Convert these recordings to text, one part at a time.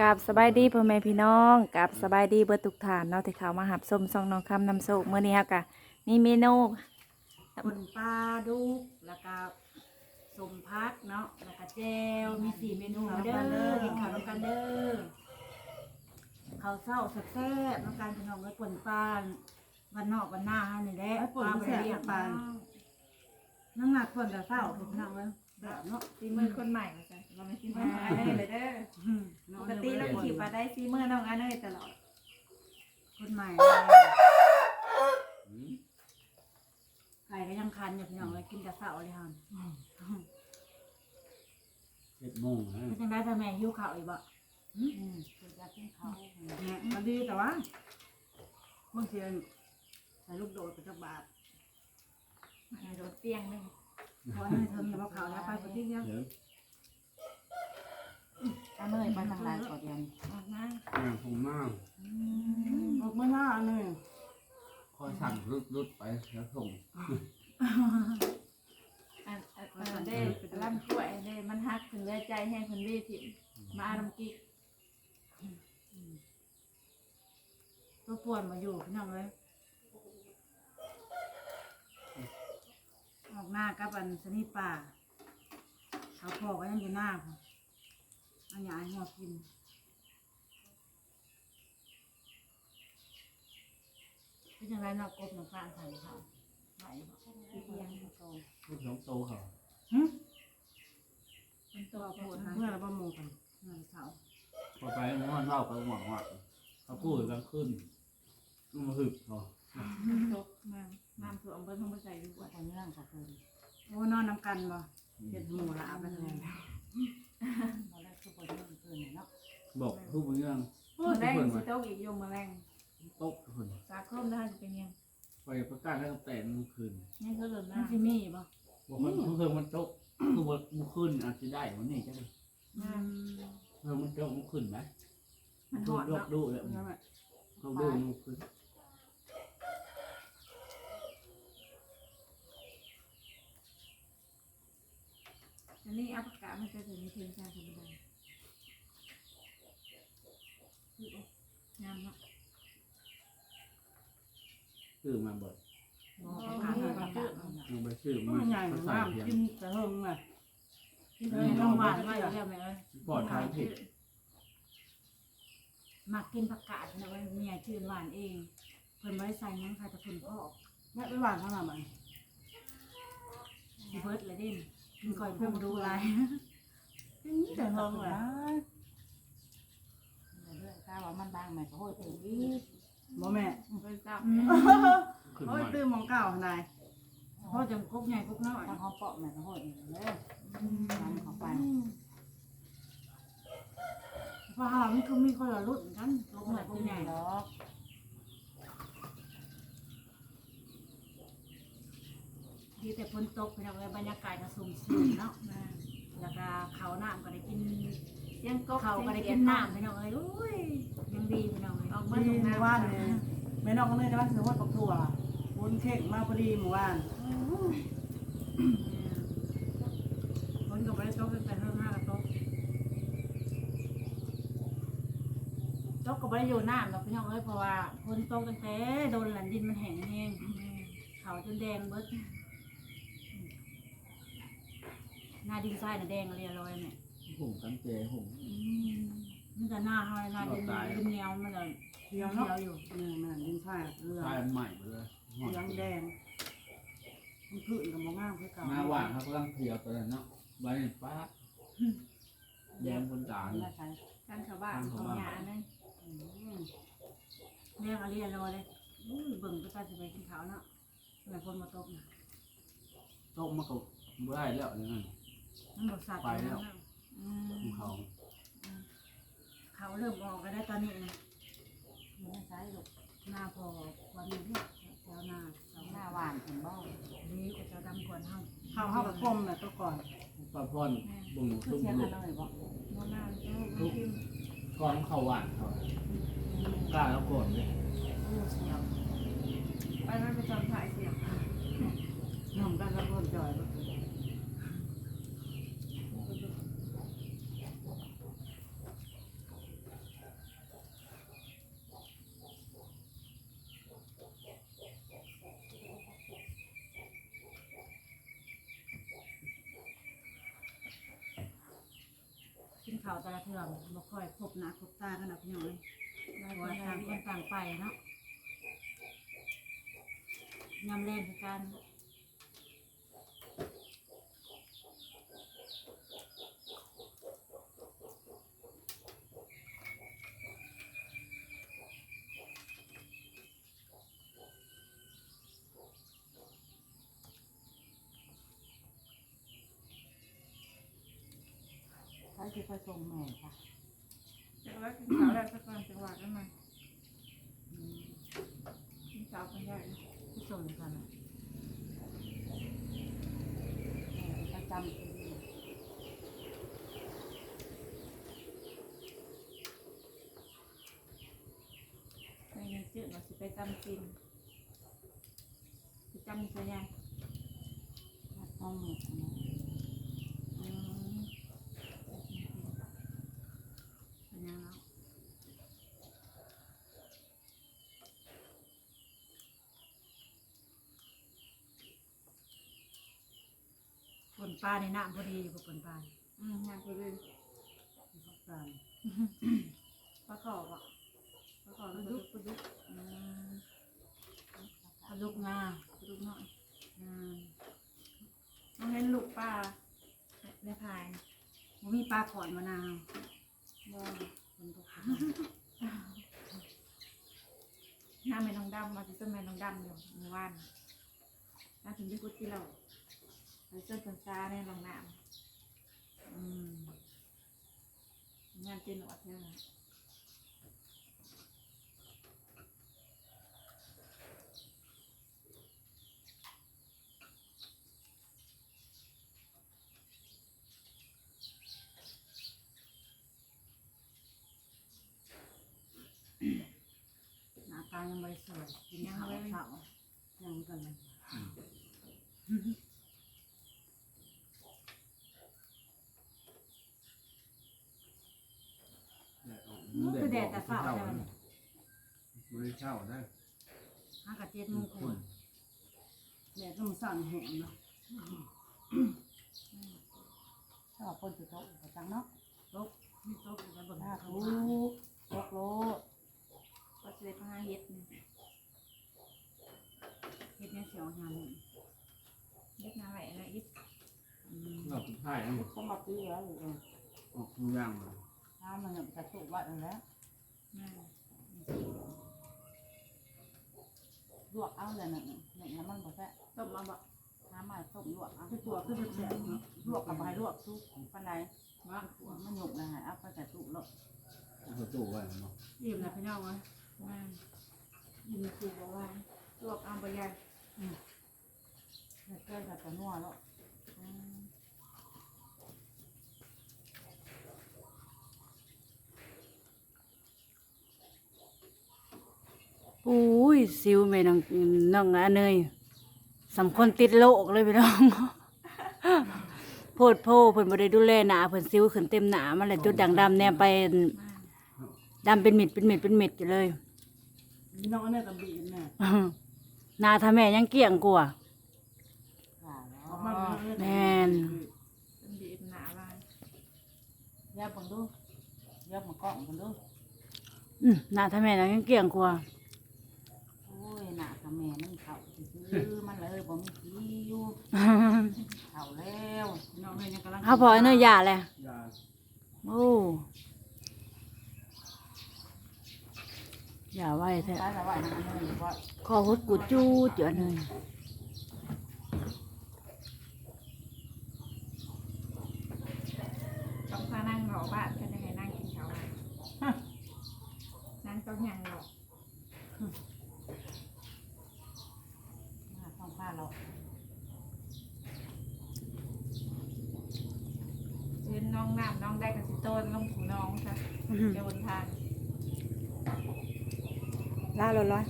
กับสบายดีพ่อแม่พี่น้องกับสบายดีเบิดทุกฐานเนาะที่เขามาหับส้มซองน้องคำนำโศกเมื่อนี้ครับกะนี่เมนูคนปลาดุกแล้วก็สมพักเนาะแล้วก็แจวมีสี่เมนูเด้อกินข้าวน้ำกันเด้อข้าวเศร้าแซ่บๆน้ำกันพี่น้องไว้ป่นปลาวันนอกวันหน้าให้นี่แหละปลาบ่ได้เรียกปลาน้ำหนักคนกับเศร้าพี่น้องเลยแบบ เนาะซีมือคนใหม่มาจ้ะเราไม่ซีมือน้องอันเนยเลยเด้ออืมปกติเราขี่มาได้ซีมือน้องอันเนยตลอดคนใหม่ไก่ก็ยังคันอยู่พี่น้องเลยกินกับเศร้าเลยฮะเจ็ดโมงนะเป็นจังได้ถ้าแม่หิวข้าวอีกบ่อืมอยากกินข้าวเนี่ยมันดีแต่ว่าบางทีใส่ลูกโดดไปสักบาทในรถเตียงหนึง เพราะให้เธอมีมะขาวแล้วไปปฏิเดียวเดี๋ยวอันเนยไปทางลายก่อนเดียวนี้ออกมางานผมมากออกมาหน้าอันนึงคอยสั่งรุดรุดไปแล้วส่งอันอันอันเด้ลำถ้วยเด้มันฮักถึงเลยใจแห้งคนวีถิ่มมาอาดำกิ๊กตัวป่วนมาอยู่พี่น้องเลย ออกหน้ากับอันสนิทป่าเขาพอก็ยังอยู่หน้าค่ะอันใหญ่หัวกินเป็นยังไงนาะกบหนังฟ้าใส่เขาไหวบ่เตียงโตลูกน้องโตเขาหึเป็นตัวโผล่เมื่อเราบ่โมกันเมื่อเสาพอไปง้อนเล่าไปหวังว่าเขาพูดกันขึ้นมันหึบเขา ตกมาน้ำถ่วมเบิ้ลต้องไปใส่ด้วยคนเรื่องก็คือโอ้นอนน้ำกันบ่เห็ดหมูละอาบแล้วไงเราได้คือคนเรื่องคืนเนาะบอกทุกเรื่องมาแรทุกงคนสิว่าโต๊ะอีกยมมาแรงโต๊ะทุกคนสาคมได้จะเป็นยังไปประกาศให้เขาแต่งคืนนี่คือหล่นมัมานสิมีบ่บอกว่าเพิ่งมันโต๊ะคือว่ามันขึ้นอาจจะได้วันนี้จะอืมเพิ่งมันโต๊ะมันขึ้นไหมมันหดูอดยกเนาะดูแล้วนั่นแหละเขาดูมันขึ้น อันนี้อัปกามันจะถึงมีเพียงแค่ธรรมดาคืองามเนาะซื้อมาบ่อยบ่ประกาศให้ประกาศมันไปซื้อมัมานใหญ่เขามาใส่กเพียงกินแต่เฮิงอะกินแต่น้องหวานไว้แล้วแม่เอ้ยปลอดทางผิดมักกินผักกาดนะเว้ยเมียชื่นหวานเองเพิ่นบ่ได้ใส่หยังค่ะแต่เพิ่นพ่อแม่ไปหวานเท่าไหร่มันสิเบิดเลยเด้นมัน ก่อยเพิ่มดูหลายกินแต่เฮิงอะเรื่องก้าวว่ามันบางใหม่ก็โหดตื่นอีกบ่แม่ไปจับขึ้นโอ้ยมาตื้อมองเก่าหนายพ่อจังกบใหญ่กบน้อยถ้าเขาเปาะใหม่ก็โหดอีกเลยมันเข้าไปเพราะหามันคือมีคนละรุ่นกันกบก็ใหเลญ่ยกกิบนใหญ่ดอก ดีแต่ฝนตกพี่น้องเอ้ยบรรยากาศก็สุ่มซื่นเนาะแล้วก็เขาวน้ำก็ได้กินเสียงกบเขาวก็ได้กินน้ำพี่น้องเอ้ยอุ้ยยังดีพี่น้องเอ้ยออกมามาตรถึงงหน้าว่านเลยแม่น้องก็เลยจะว่าซื้อว่าปักถั่ววุ้นเค้กมาพอดีหมู่บ้านฝนก็บ่ได้ตกตั้งแต่เริ่มห้าก็ตกตกก็บ่ได้อยู่น้ำหรอกพี่น้องเอ้ยเพราะว่าฝนตกตั้งแต่โดนหลันดินมันแห้งแห้งเขาจนแดงเบิด หน้าดินทรายน่ะแดงเรียลอยแม่หงกันเจหงมันจะหน้าเฮาหน้าดินดินเหนียวมันเลยเขียวเขีเนาะยวอยู่เออนั่นดินชายเรือใช่อันใหม่ไปเลยเหลืองแดงมันพื้นกับมองงามคือเก่าหน้าหวานเขากำลังเพียวตัวนั้นเนาะไว้ในฟ้าแดงคนจานมันละใช้กันชาวบ้านของยานั่นอืมแดงเรียลอยเลยอุ้ยเบิ่งไปตาสิไปกินข้าวเนาะทำไมฝนมาตกน่ะโต๊ะมันก็ไม่ได้แล้วอย่างนั้น มันบ่สัตว์เลยนะอืมของเขาเขาเริ่มออกกันได้ตอนนี้นะมันละใช้ลูกหน้าพอวันนี้เนี่ยแถวหน้าแถวหหน้าน้าหวานถึงเบ้านี้ก็จะดำกว่าเฮาข้าวข้าวกับก้มน่ะตัวก่อนปลาพอนบุ้งคือตุ้มเชียงลูอักนเนยบอกโมนาแล้วกินก้อนข้าวหวานเขากล้าแล้วก่อนเลยผู้เสียวไปมันไปจอมถ่ายเสียงน้ำกันแล้วก็จ่อยกิน ข้าวแต่ละเทื่อบ่ค่อยพบหน้าพบตากันดอกพี่น้องเอ้ยเพราะว่าต่างคนต่างไปเนาะยำแรงคือกัน ที่ไปส่งแม่ค่ะจะว่ากินข้าวแล้วสักก่อนจังหวะนั้นมากินข้าวกันได้ที่ส่งกันนะประจำปีในเงินจืดเราสิไปจำกินไปจำจะยังน้องหมูอืม เป็นยังเนาะ ปนปลาในน้ำพอดีอยู่กับปนปลาอืมงานไปเลยกับปลาปลาขอบอะปลาขอบแล้วดุกปลาดุกอืมปลาลูกงาปลาดุกหน่อยอืมน้องเล่นลูกปลาในพายบ่มีปลาขอนมะนาวบ่คนตกหน้าแม่น้องดำมาที่ต้นแม่น้องดำอยู่เมื่อวานน่าถึงที่กุฏิเราไป เส้นสันซาในลองน้ำอืมงานเจนหนวดเนี่ยนะหน้าตายังไม่สวยกินข้าวเช้ายังกันเลย คือแดดแต่เช้าใช่ไหม บริเช่าได้ห้ากะเจ็ดโมงคุณแดดก็มันสั่นแห้งเนาะชอบคนสุดโตประจังเนาะตกมีตกอยู่ในบนถ้าเขารู้ตกโลดก็จะได้พาเฮ็ดนี่เฮ็ดเนี่ยเสียวงานเฮ็ดงานไหลนะอีกเราสุดท้ายนะสมัครดีแล้วอยู่เองออกทุกอย่างเลย ถ้ามันจะสุกไว้แล้วแม่ลวกเอาเลยหนึ่งหนึ่งน้ำมันบ่แซ่ต้มมาบอกน้ำมันต้มลวกเอาคือตัวคือจะแสบเนาะลวกกับใบลวกซุปปันใดว่ามันหยุกนะฮะเอาไปใส่ตู้แล้วเอาตู้ไว้เนาะอิ่มแล้วพี่น้องวะแม่ยินคือบอกว่าลวกเอาไปยายเกลือกับตัวนัวแล้ว อืม อุ้ ยซิวแม่น้องน้องอันเนยสำคนติดโลกเลยพี่น้องโพดโพเพิ่นบ่ได้ดูแลหนาเพิ่นซิวขึ้นเต็มหนามันเลยจุดด่างดำแนมไปแม่ดำเป็นเม็ดเป็นเม็ดเป็นเม็ดอยู่เลยพี่น้องอันนี้กับบีบแม่หนาถ้าแม่ยังเกลี้ยงกว่าค่ะแล้ออกมาเป็นแม่นเป็นบีบหนาลายวบังดูยับมากล้องบังดูอืมหนาถ้าแม่ยังเกลี้ยงกว่าโอ้ย หน้ากับแม่มันเข่าซื้อมันเลยบ่มีคิวเข่าแล้วพี่น้องเนี่ยยังกำลังเขาพอไอ้เนยยาเลยยาโอ้อย่าไว้แท้ใช้แต่ว่าน้ำเลยว่าคอหุดกูจูดอยู่อันหนึงต้องพานั่งรอบ้านก็จะให้นั่งกินข้าวบ้านนั่งต้องยังหรอก มาต้องผ้าเรา เชิญน้องน้ำน้องได้กับสิโต้นลงถูน้องจ้ะ เดี๋ยวบนทางลาลร้อย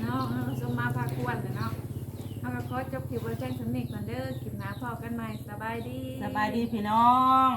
เนาะเอาสมมาพากวนแต่เนาะเอาก็ขอจบคลิปไว้แจ้งสำนึกก่อนเด้อคลิปหน้าพอกันใหม่สบายดี สบายดีพี่น้อง